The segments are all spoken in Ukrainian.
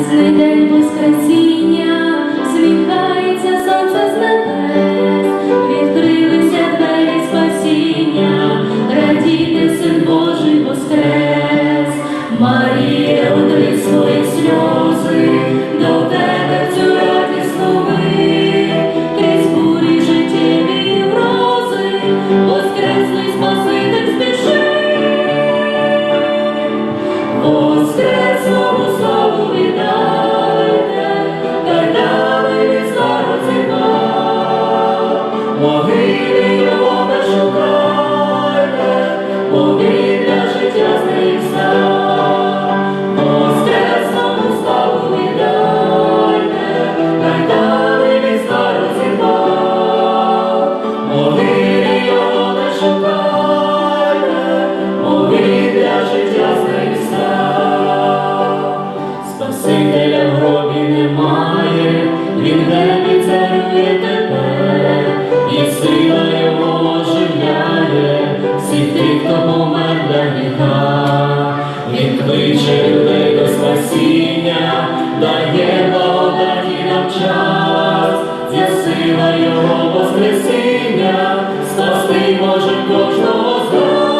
день Воскресіння, сміхається сонце з відкрилися двері спасіння, радійний син Божий воскрес, Марія, утри свої сльози, до тебе в цю радісну мить, крізь бурі життєві грози, кличе до спасіння, дає благодаті нам час, є сила його воскресіння, спасти може кожного з нас.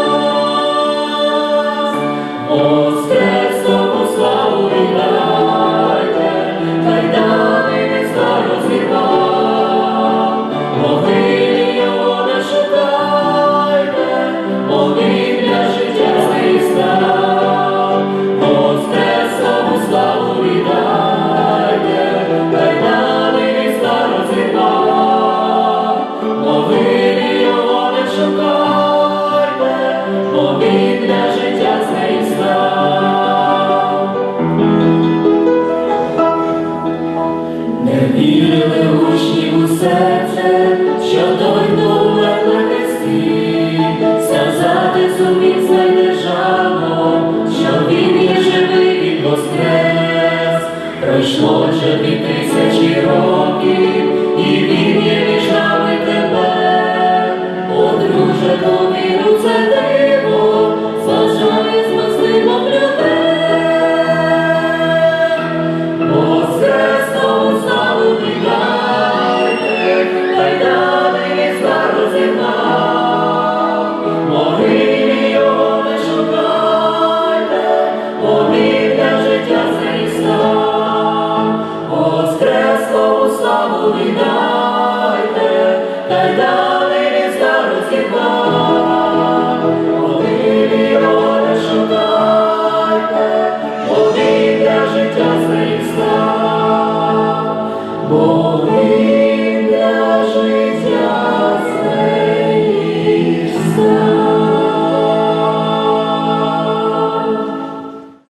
Дві тисячі років, і він є між нами тепер. О, друже, повіру це диво, зважає з мислимом людей. Воскресному славу віддайте, хай дали від старості нам. Могилі його не шукайте, бо